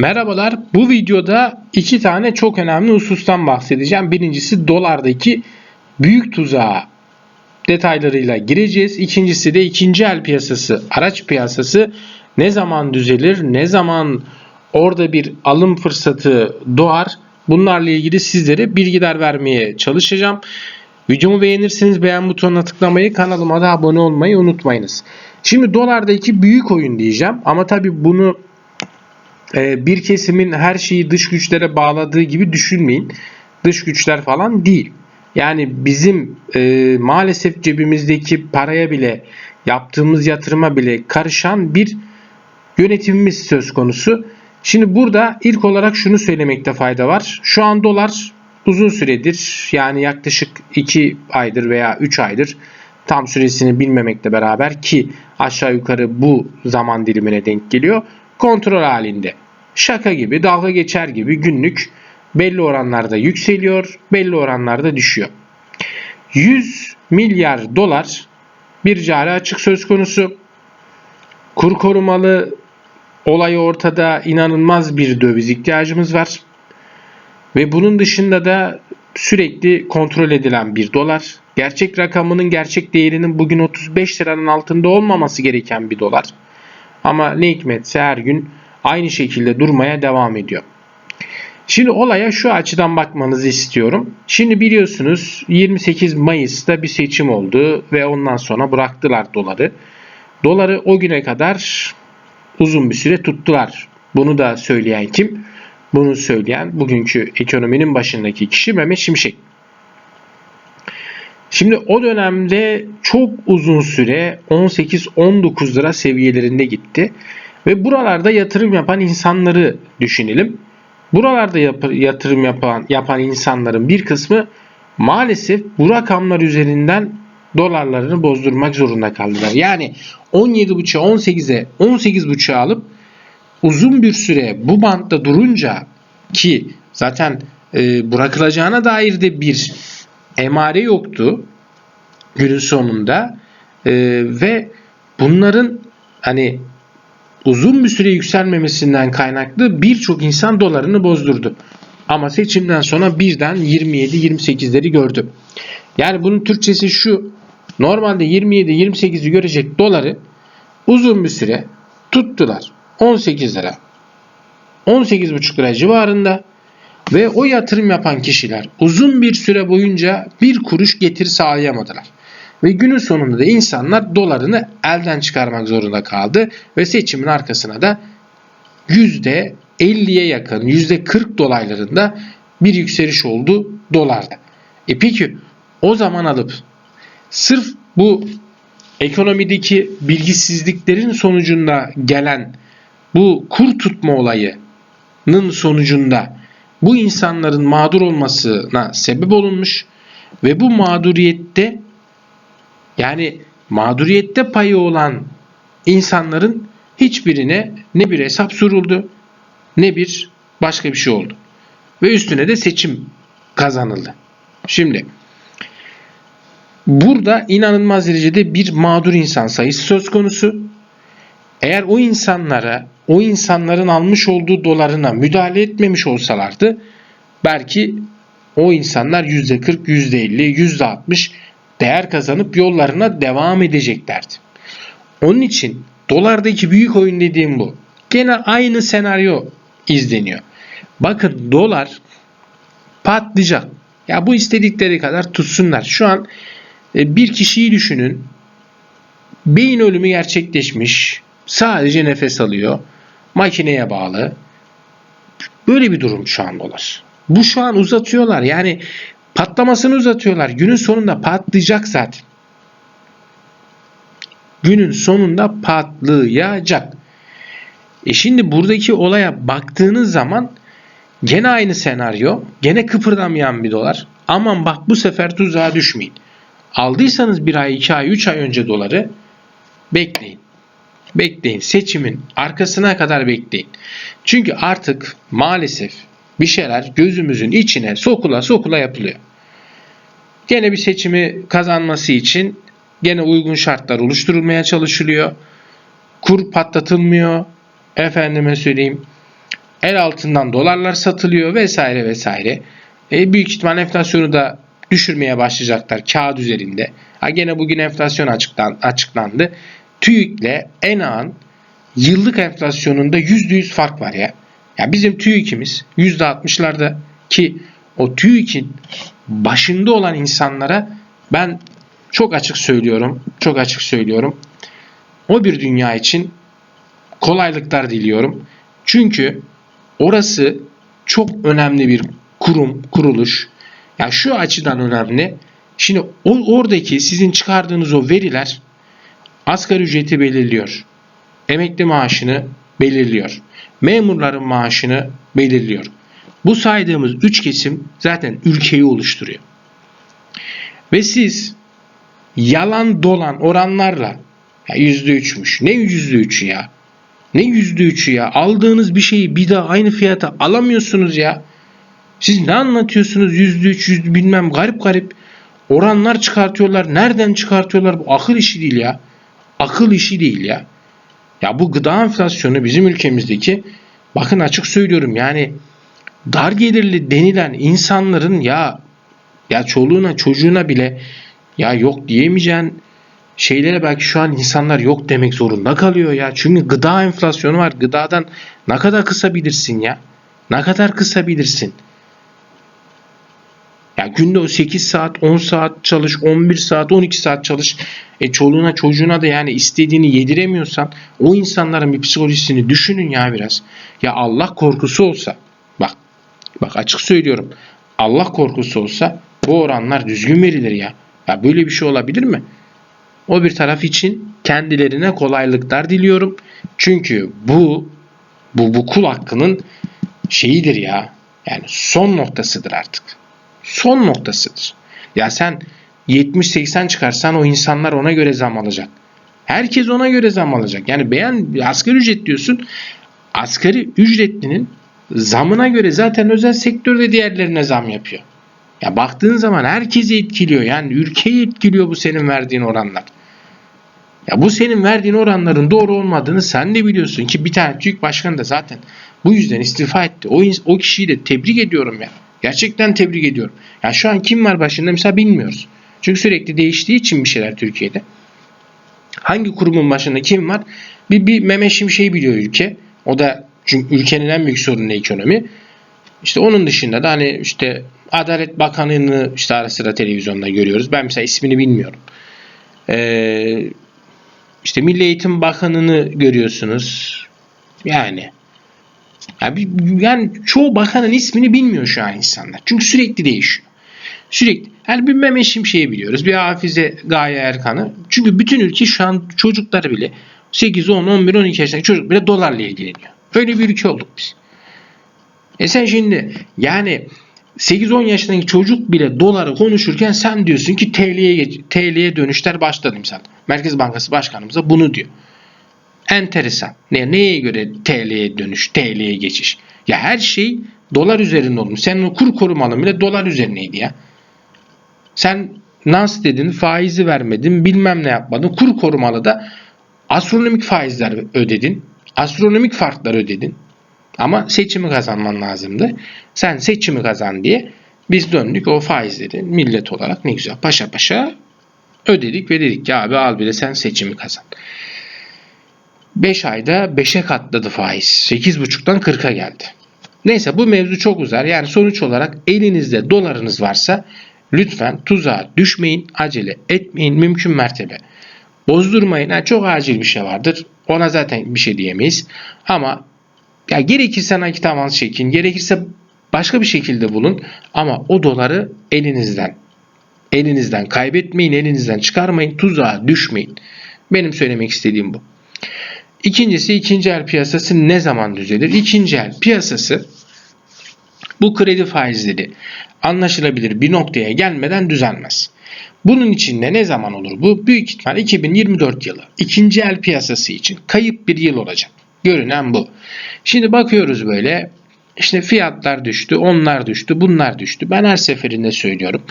Merhabalar. Bu videoda iki tane çok önemli husustan bahsedeceğim. Birincisi dolardaki büyük tuzağa detaylarıyla gireceğiz. İkincisi de ikinci el piyasası, araç piyasası ne zaman düzelir, ne zaman orada bir alım fırsatı doğar. Bunlarla ilgili sizlere bilgiler vermeye çalışacağım. Videomu beğenirseniz beğen butonuna tıklamayı, kanalıma da abone olmayı unutmayınız. Şimdi dolardaki büyük oyun diyeceğim ama tabii bunu bir kesimin her şeyi dış güçlere bağladığı gibi düşünmeyin. Dış güçler falan değil. Yani bizim e, maalesef cebimizdeki paraya bile yaptığımız yatırıma bile karışan bir yönetimimiz söz konusu. Şimdi burada ilk olarak şunu söylemekte fayda var. Şu an dolar uzun süredir yani yaklaşık 2 aydır veya 3 aydır tam süresini bilmemekle beraber ki aşağı yukarı bu zaman dilimine denk geliyor kontrol halinde. Şaka gibi, dalga geçer gibi günlük belli oranlarda yükseliyor, belli oranlarda düşüyor. 100 milyar dolar bir cari açık söz konusu. Kur korumalı olayı ortada inanılmaz bir döviz ihtiyacımız var. Ve bunun dışında da sürekli kontrol edilen bir dolar. Gerçek rakamının gerçek değerinin bugün 35 liranın altında olmaması gereken bir dolar. Ama ne hikmetse her gün aynı şekilde durmaya devam ediyor. Şimdi olaya şu açıdan bakmanızı istiyorum. Şimdi biliyorsunuz 28 Mayıs'ta bir seçim oldu ve ondan sonra bıraktılar doları. Doları o güne kadar uzun bir süre tuttular. Bunu da söyleyen kim? Bunu söyleyen bugünkü ekonominin başındaki kişi Mehmet Şimşek. Şimdi o dönemde çok uzun süre 18-19 lira seviyelerinde gitti. Ve buralarda yatırım yapan insanları düşünelim. Buralarda yap- yatırım yapan, yapan insanların bir kısmı maalesef bu rakamlar üzerinden dolarlarını bozdurmak zorunda kaldılar. Yani 17.5'e 18'e 18.5'e alıp uzun bir süre bu bantta durunca ki zaten e, bırakılacağına dair de bir emare yoktu günün sonunda E, ve bunların hani uzun bir süre yükselmemesinden kaynaklı birçok insan dolarını bozdurdu. Ama seçimden sonra birden 27-28'leri gördü. Yani bunun Türkçesi şu. Normalde 27-28'i görecek doları uzun bir süre tuttular. 18 lira. 18,5 lira civarında ve o yatırım yapan kişiler uzun bir süre boyunca bir kuruş getir sağlayamadılar. Ve günün sonunda da insanlar dolarını elden çıkarmak zorunda kaldı ve seçimin arkasına da %50'ye yakın %40 dolaylarında bir yükseliş oldu dolarda. E peki o zaman alıp sırf bu ekonomideki bilgisizliklerin sonucunda gelen bu kur tutma olayının sonucunda bu insanların mağdur olmasına sebep olunmuş ve bu mağduriyette yani mağduriyette payı olan insanların hiçbirine ne bir hesap soruldu ne bir başka bir şey oldu. Ve üstüne de seçim kazanıldı. Şimdi burada inanılmaz derecede bir mağdur insan sayısı söz konusu. Eğer o insanlara, o insanların almış olduğu dolarına müdahale etmemiş olsalardı belki o insanlar %40, %50, %60 değer kazanıp yollarına devam edeceklerdi. Onun için dolardaki büyük oyun dediğim bu. Gene aynı senaryo izleniyor. Bakın dolar patlayacak. Ya bu istedikleri kadar tutsunlar. Şu an e, bir kişiyi düşünün. Beyin ölümü gerçekleşmiş. Sadece nefes alıyor. Makineye bağlı. Böyle bir durum şu an dolar. Bu şu an uzatıyorlar. Yani patlamasını uzatıyorlar. Günün sonunda patlayacak zaten. Günün sonunda patlayacak. E şimdi buradaki olaya baktığınız zaman gene aynı senaryo. Gene kıpırdamayan bir dolar. Aman bak bu sefer tuzağa düşmeyin. Aldıysanız bir ay, iki ay, üç ay önce doları bekleyin. Bekleyin. Seçimin arkasına kadar bekleyin. Çünkü artık maalesef bir şeyler gözümüzün içine sokula sokula yapılıyor. Gene bir seçimi kazanması için gene uygun şartlar oluşturulmaya çalışılıyor. Kur patlatılmıyor. Efendime söyleyeyim. el altından dolarlar satılıyor vesaire vesaire. E, büyük ihtimal enflasyonu da düşürmeye başlayacaklar kağıt üzerinde. Ha gene bugün enflasyon açıklan, açıklandı. TÜİK'le ENA'nın yıllık enflasyonunda %100 fark var ya. Ya bizim TÜİK'imiz %60'larda ki o TÜİK'in başında olan insanlara ben çok açık söylüyorum, çok açık söylüyorum. O bir dünya için kolaylıklar diliyorum. Çünkü orası çok önemli bir kurum, kuruluş. Yani şu açıdan önemli. Şimdi oradaki sizin çıkardığınız o veriler asgari ücreti belirliyor. Emekli maaşını belirliyor. Memurların maaşını belirliyor. Bu saydığımız üç kesim zaten ülkeyi oluşturuyor. Ve siz yalan dolan oranlarla ya %3'müş. Ne %3'ü ya? Ne %3'ü ya? Aldığınız bir şeyi bir daha aynı fiyata alamıyorsunuz ya. Siz ne anlatıyorsunuz? %3, yüz bilmem garip garip oranlar çıkartıyorlar. Nereden çıkartıyorlar? Bu akıl işi değil ya. Akıl işi değil ya. Ya bu gıda enflasyonu bizim ülkemizdeki bakın açık söylüyorum yani dar gelirli denilen insanların ya ya çoluğuna çocuğuna bile ya yok diyemeyeceğin şeylere belki şu an insanlar yok demek zorunda kalıyor ya. Çünkü gıda enflasyonu var. Gıdadan ne kadar kısabilirsin ya? Ne kadar kısabilirsin? Ya günde o 8 saat, 10 saat çalış, 11 saat, 12 saat çalış. E çoluğuna çocuğuna da yani istediğini yediremiyorsan o insanların bir psikolojisini düşünün ya biraz. Ya Allah korkusu olsa bak bak açık söylüyorum. Allah korkusu olsa bu oranlar düzgün verilir ya. Ya böyle bir şey olabilir mi? O bir taraf için kendilerine kolaylıklar diliyorum. Çünkü bu bu bu kul hakkının şeyidir ya. Yani son noktasıdır artık. Son noktasıdır. Ya sen 70-80 çıkarsan o insanlar ona göre zam alacak. Herkes ona göre zam alacak. Yani beğen asgari ücret diyorsun. Asgari ücretlinin zamına göre zaten özel sektör de diğerlerine zam yapıyor. Ya baktığın zaman herkesi etkiliyor. Yani ülkeyi etkiliyor bu senin verdiğin oranlar. Ya bu senin verdiğin oranların doğru olmadığını sen de biliyorsun ki bir tane TÜİK başkanı da zaten bu yüzden istifa etti. O, o kişiyi de tebrik ediyorum ya. Gerçekten tebrik ediyorum. Ya şu an kim var başında mesela bilmiyoruz. Çünkü sürekli değiştiği için bir şeyler Türkiye'de. Hangi kurumun başında kim var? Bir, bir Mehmet Şimşek'i biliyor ülke. O da çünkü ülkenin en büyük sorunu ekonomi. İşte onun dışında da hani işte Adalet Bakanı'nı işte ara sıra televizyonda görüyoruz. Ben mesela ismini bilmiyorum. Ee, işte Milli Eğitim Bakanı'nı görüyorsunuz. Yani yani, yani çoğu bakanın ismini bilmiyor şu an insanlar. Çünkü sürekli değişiyor. Sürekli. Yani bir Mehmet Şimşek'i biliyoruz. Bir Hafize Gaye Erkan'ı. Çünkü bütün ülke şu an çocukları bile 8, 10, 11, 12 yaşındaki çocuk bile dolarla ilgileniyor. Öyle bir ülke olduk biz. E sen şimdi yani 8-10 yaşındaki çocuk bile doları konuşurken sen diyorsun ki TL'ye TL'ye dönüşler başladı misal. Merkez Bankası Başkanımız da bunu diyor. Enteresan. Ne, neye göre TL'ye dönüş, TL'ye geçiş? Ya her şey dolar üzerinde olmuş. Senin kur korumalın bile dolar üzerineydi ya. Sen nas dedin, faizi vermedin, bilmem ne yapmadın. Kur korumalı da astronomik faizler ödedin. Astronomik farklar ödedin. Ama seçimi kazanman lazımdı. Sen seçimi kazan diye biz döndük o faizleri millet olarak ne güzel paşa paşa ödedik ve dedik ki abi al bir de sen seçimi kazan. 5 ayda 5'e katladı faiz. 8,5'tan 40'a geldi. Neyse bu mevzu çok uzar. Yani sonuç olarak elinizde dolarınız varsa lütfen tuzağa düşmeyin, acele etmeyin mümkün mertebe. Bozdurmayın. Yani çok acil bir şey vardır. Ona zaten bir şey diyemeyiz. Ama ya gerekirse nakit avans çekin, gerekirse başka bir şekilde bulun ama o doları elinizden elinizden kaybetmeyin, elinizden çıkarmayın, tuzağa düşmeyin. Benim söylemek istediğim bu. İkincisi ikinci el piyasası ne zaman düzelir? İkinci el piyasası bu kredi faizleri anlaşılabilir bir noktaya gelmeden düzelmez. Bunun için de ne zaman olur bu? Büyük ihtimal 2024 yılı. ikinci el piyasası için kayıp bir yıl olacak. Görünen bu. Şimdi bakıyoruz böyle işte fiyatlar düştü, onlar düştü, bunlar düştü. Ben her seferinde söylüyorum.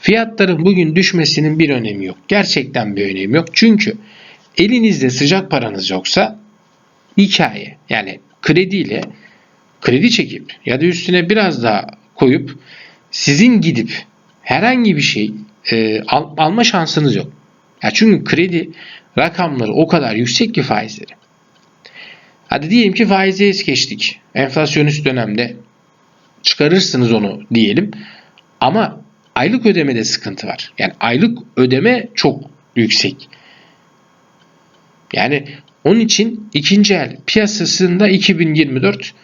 Fiyatların bugün düşmesinin bir önemi yok. Gerçekten bir önemi yok. Çünkü elinizde sıcak paranız yoksa hikaye yani krediyle kredi çekip ya da üstüne biraz daha koyup sizin gidip herhangi bir şey e, al- alma şansınız yok. Ya çünkü kredi rakamları o kadar yüksek ki faizleri. Hadi diyelim ki faizi es geçtik. Enflasyonist dönemde çıkarırsınız onu diyelim. Ama aylık ödemede sıkıntı var. Yani aylık ödeme çok yüksek. Yani onun için ikinci el piyasasında 2024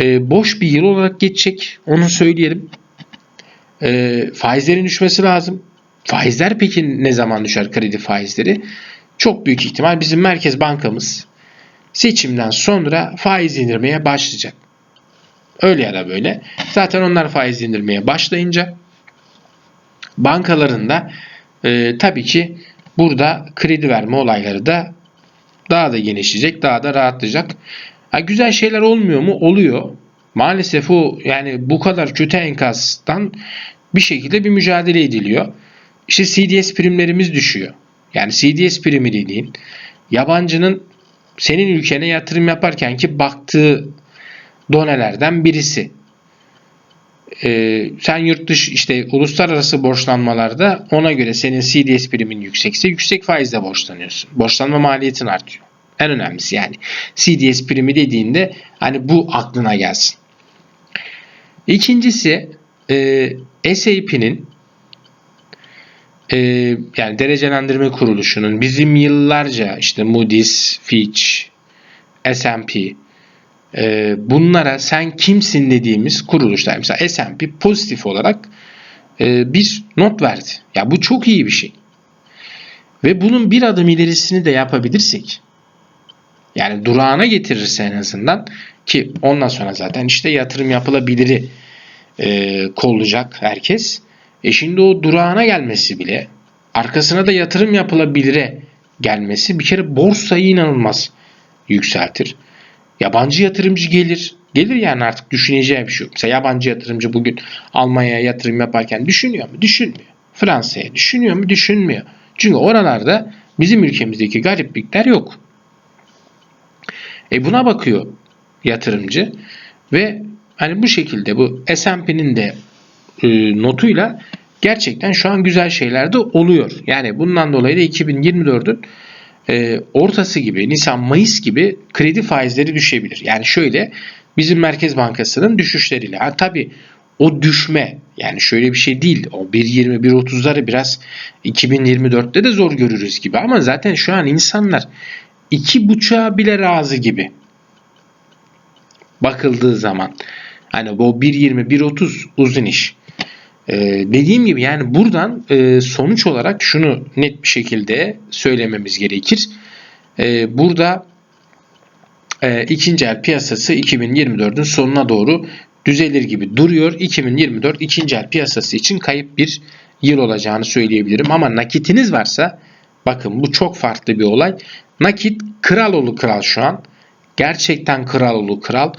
e, boş bir yıl olarak geçecek. Onu söyleyelim. E, faizlerin düşmesi lazım. Faizler peki ne zaman düşer kredi faizleri? Çok büyük ihtimal bizim Merkez Bankamız seçimden sonra faiz indirmeye başlayacak. Öyle ya da böyle. Zaten onlar faiz indirmeye başlayınca bankaların da e, tabii ki burada kredi verme olayları da daha da genişleyecek, daha da rahatlayacak. Ha, güzel şeyler olmuyor mu? Oluyor. Maalesef o yani bu kadar kötü enkazdan bir şekilde bir mücadele ediliyor. İşte CDS primlerimiz düşüyor. Yani CDS primi dediğin yabancının senin ülkene yatırım yaparken ki baktığı donelerden birisi. Ee, sen yurt dışı işte uluslararası borçlanmalarda ona göre senin CDS primin yüksekse yüksek faizle borçlanıyorsun. Borçlanma maliyetin artıyor. En önemlisi yani. CDS primi dediğinde hani bu aklına gelsin. İkincisi e, SAP'nin e, yani derecelendirme kuruluşunun bizim yıllarca işte Moody's, Fitch, S&P e, bunlara sen kimsin dediğimiz kuruluşlar. Mesela S&P pozitif olarak e, bir not verdi. Ya bu çok iyi bir şey. Ve bunun bir adım ilerisini de yapabilirsek yani durağına getirirse en azından ki ondan sonra zaten işte yatırım yapılabiliri e, kollayacak herkes. E şimdi o durağına gelmesi bile arkasına da yatırım yapılabilire gelmesi bir kere borsayı inanılmaz yükseltir. Yabancı yatırımcı gelir. Gelir yani artık düşüneceği bir şey yok. Mesela yabancı yatırımcı bugün Almanya'ya yatırım yaparken düşünüyor mu? Düşünmüyor. Fransa'ya düşünüyor mu? Düşünmüyor. Çünkü oralarda bizim ülkemizdeki gariplikler yok. E buna bakıyor yatırımcı ve hani bu şekilde bu S&P'nin de e, notuyla gerçekten şu an güzel şeyler de oluyor. Yani bundan dolayı da 2024'ün e, ortası gibi Nisan Mayıs gibi kredi faizleri düşebilir. Yani şöyle bizim Merkez Bankası'nın düşüşleriyle. Ha, tabii o düşme yani şöyle bir şey değil. O 1.20 1.30'ları biraz 2024'te de zor görürüz gibi ama zaten şu an insanlar iki buçuğa bile razı gibi bakıldığı zaman. Hani bu 1.20 1.30 uzun iş. Ee, dediğim gibi yani buradan e, sonuç olarak şunu net bir şekilde söylememiz gerekir. Ee, burada e, ikinci el piyasası 2024'ün sonuna doğru düzelir gibi duruyor. 2024 ikinci el piyasası için kayıp bir yıl olacağını söyleyebilirim. Ama nakitiniz varsa bakın bu çok farklı bir olay. Nakit kral olu kral şu an. Gerçekten kral olu kral.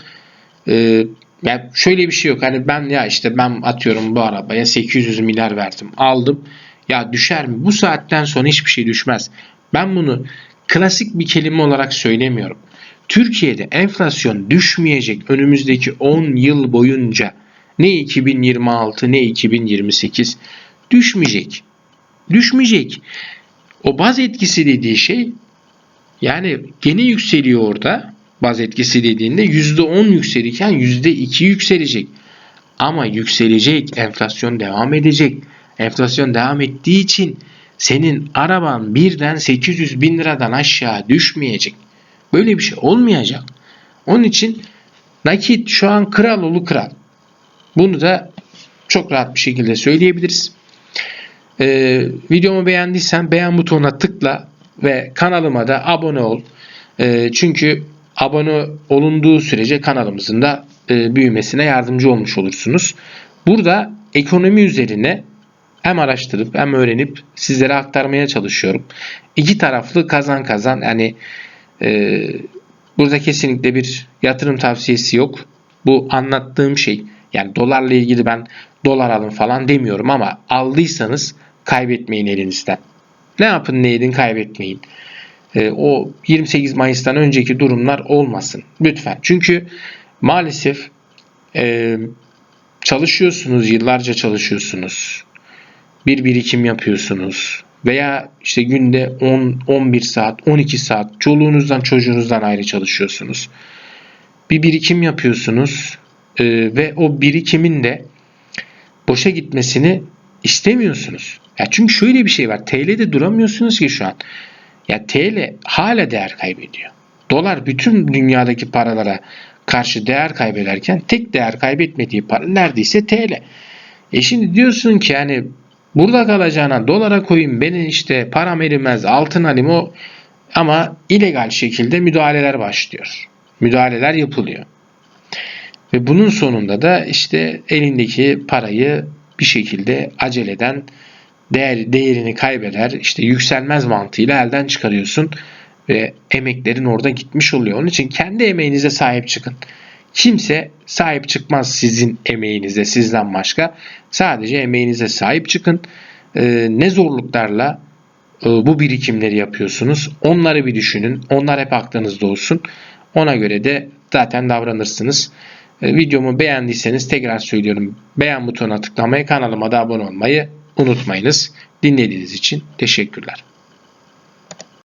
Ee, yani şöyle bir şey yok. Hani ben ya işte ben atıyorum bu arabaya 800 milyar verdim. Aldım. Ya düşer mi? Bu saatten sonra hiçbir şey düşmez. Ben bunu klasik bir kelime olarak söylemiyorum. Türkiye'de enflasyon düşmeyecek önümüzdeki 10 yıl boyunca ne 2026 ne 2028 düşmeyecek. Düşmeyecek. O baz etkisi dediği şey yani gene yükseliyor orada. Baz etkisi dediğinde %10 yükselirken %2 yükselecek. Ama yükselecek. Enflasyon devam edecek. Enflasyon devam ettiği için senin araban birden 800 bin liradan aşağı düşmeyecek. Böyle bir şey olmayacak. Onun için nakit şu an kral olu kral. Bunu da çok rahat bir şekilde söyleyebiliriz. Ee, videomu beğendiysen beğen butonuna tıkla ve kanalıma da abone ol. Ee, çünkü abone olunduğu sürece kanalımızın da e, büyümesine yardımcı olmuş olursunuz. Burada ekonomi üzerine hem araştırıp hem öğrenip sizlere aktarmaya çalışıyorum. İki taraflı kazan kazan yani e, burada kesinlikle bir yatırım tavsiyesi yok. Bu anlattığım şey yani dolarla ilgili ben dolar alın falan demiyorum ama aldıysanız kaybetmeyin elinizden. Ne yapın ne edin kaybetmeyin. E, o 28 Mayıs'tan önceki durumlar olmasın lütfen. Çünkü maalesef e, çalışıyorsunuz, yıllarca çalışıyorsunuz. Bir birikim yapıyorsunuz. Veya işte günde 10, 11 saat, 12 saat çoluğunuzdan çocuğunuzdan ayrı çalışıyorsunuz. Bir birikim yapıyorsunuz e, ve o birikimin de boşa gitmesini istemiyorsunuz. Ya çünkü şöyle bir şey var. TL'de duramıyorsunuz ki şu an. Ya TL hala değer kaybediyor. Dolar bütün dünyadaki paralara karşı değer kaybederken tek değer kaybetmediği para neredeyse TL. E şimdi diyorsun ki yani burada kalacağına dolara koyayım beni işte param erimez altın alayım o ama illegal şekilde müdahaleler başlıyor. Müdahaleler yapılıyor. Ve bunun sonunda da işte elindeki parayı bir şekilde aceleden değer, değerini kaybeder, işte yükselmez mantığıyla elden çıkarıyorsun ve emeklerin orada gitmiş oluyor. Onun için kendi emeğinize sahip çıkın. Kimse sahip çıkmaz sizin emeğinize sizden başka. Sadece emeğinize sahip çıkın. Ee, ne zorluklarla e, bu birikimleri yapıyorsunuz. Onları bir düşünün. Onlar hep aklınızda olsun. Ona göre de zaten davranırsınız. E, videomu beğendiyseniz tekrar söylüyorum. Beğen butonuna tıklamayı, kanalıma da abone olmayı unutmayınız. Dinlediğiniz için teşekkürler.